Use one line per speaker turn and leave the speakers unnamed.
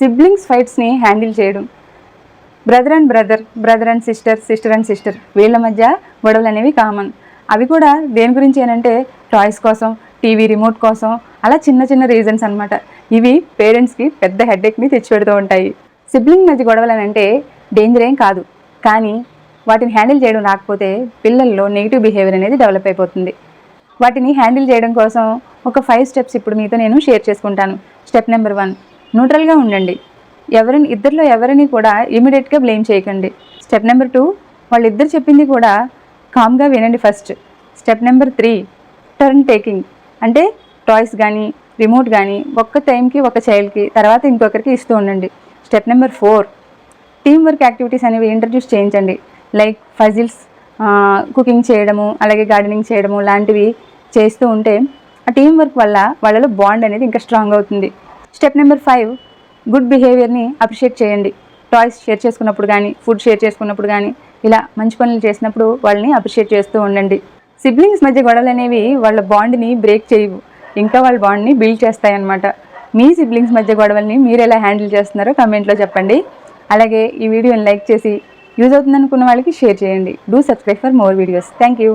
Siblings ఫైట్స్ని handle చేయడం. Brother and brother brother and sister sister and sister వీళ్ళ మధ్య గొడవలు అనేవి కామన్. అవి కూడా దేని గురించి ఏంటంటే టాయ్స్ కోసం టీవీ రిమోట్ కోసం అలా చిన్న చిన్న రీజన్స్ అన్నమాట. ఇవి పేరెంట్స్కి పెద్ద హెడ్ఏక్ని తెచ్చిపెడుతూ ఉంటాయి. సిబ్లింగ్ మధ్య గొడవలు అనంటే అంటే డేంజర్ ఏం కాదు. కానీ వాటిని హ్యాండిల్ చేయడం రాకపోతే పిల్లల్లో నెగిటివ్ బిహేవియర్ అనేది డెవలప్ అయిపోతుంది. వాటిని హ్యాండిల్ చేయడం కోసం ఒక ఫైవ్ స్టెప్స్ ఇప్పుడు మీతో నేను షేర్ చేసుకుంటాను. Step number one. న్యూట్రల్గా ఉండండి. ఎవరిని ఇద్దరిలో ఎవరిని కూడా ఇమీడియట్గా బ్లేమ్ చేయకండి. స్టెప్ నెంబర్ టూ వాళ్ళిద్దరు చెప్పింది కూడా కామ్గా వినండి first. Step number three turn taking. అంటే టాయ్స్ కానీ రిమోట్ కానీ ఒక్క టైంకి ఒక చైల్డ్కి తర్వాత ఇంకొకరికి ఇస్తూ ఉండండి. Step number four team work activities అనేవి ఇంట్రడ్యూస్ చేయించండి. లైక్ ఫజిల్స్ కుకింగ్ చేయడము అలాగే గార్డెనింగ్ చేయడము లాంటివి చేస్తూ ఉంటే ఆ టీం వర్క్ వల్ల వాళ్ళలో బాండ్ అనేది ఇంకా స్ట్రాంగ్ అవుతుంది. స్టెప్ నెంబర్ ఫైవ్ గుడ్ బిహేవియర్ని అప్రిషియేట్ చేయండి. టాయ్స్ షేర్ చేసుకున్నప్పుడు కానీ ఫుడ్ షేర్ చేసుకున్నప్పుడు కానీ ఇలా మంచి పనులు చేసినప్పుడు వాళ్ళని అప్రిషియేట్ చేస్తూ ఉండండి. సిబ్లింగ్స్ మధ్య గొడవలు అనేవి వాళ్ళ బాండ్ని బ్రేక్ చేయవు. ఇంకా వాళ్ళ బాండ్ని బిల్డ్ చేస్తాయన్నమాట. మీ సిబ్లింగ్స్ మధ్య గొడవల్ని మీరు ఎలా హ్యాండిల్ చేస్తున్నారో కమెంట్లో చెప్పండి. అలాగే ఈ వీడియోని లైక్ చేసి యూజ్ అవుతుందనుకున్న వాళ్ళకి షేర్ చేయండి. Do subscribe for more videos. Thank you.